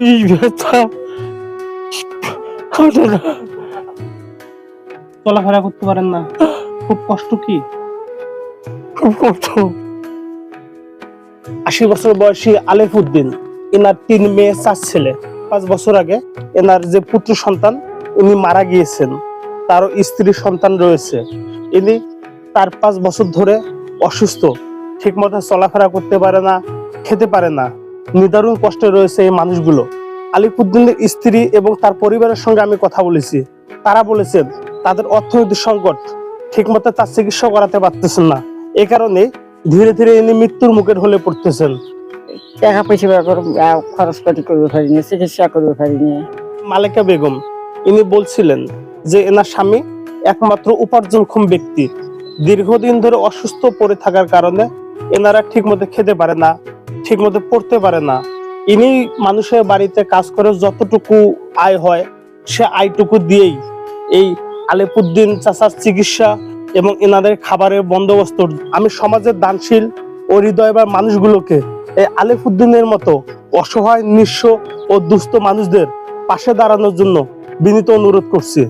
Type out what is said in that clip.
এই ব্যথা না। চলাফেরা করতে পারেন না। খুব কষ্ট কি? খুব কষ্ট। আশি বছর বয়সী আলেফ উদ্দিন এনার তিন মেয়ে চার ছেলে। পাঁচ বছর আগে এনার যে পুত্র সন্তান উনি মারা গিয়েছেন। তারও স্ত্রী সন্তান রয়েছে। ইনি তার পাঁচ বছর ধরে অসুস্থ ঠিক মতো চলাফেরা করতে পারে না খেতে পারে না। নিদারুণ কষ্টে রয়েছে এই মানুষগুলো। আলিফুদ্দিনের স্ত্রী এবং তার পরিবারের সঙ্গে আমি কথা বলেছি। তারা বলেছেন তাদের অর্থনৈতিক সংকট ঠিক মতো তার চিকিৎসা করাতে পারতেছেন না। এ কারণে ধীরে ধীরে ইনি মৃত্যুর মুখের হলে পড়তেছেন। টাকা পয়সা বের করে আহ, খরচপাতি করতে পারিনি চিকিৎসা করতে পারিনি মালেকা বেগম ইনি বলছিলেন যে এনার স্বামী একমাত্র উপার্জনক্ষম ব্যক্তি। দীর্ঘদিন ধরে অসুস্থ পড়ে থাকার কারণে এনারা ঠিকমতো খেতে পারে না। ঠিকমতো পড়তে পারে না। ইনি মানুষের বাড়িতে কাজ করে যতটুকু আয় হয়, সে আয়টুকু দিয়েই এই আলেপুদ্দিন চাচার চিকিৎসা এবং এনাদের খাবারের বন্দোবস্ত। আমি সমাজের দানশীল ও হৃদয়বার মানুষগুলোকে এই আলেফুদ্দিনের মতো অসহায়, নিঃস্ব ও দুস্থ মানুষদের পাশে দাঁড়ানোর জন্য বিনীত অনুরোধ করছি।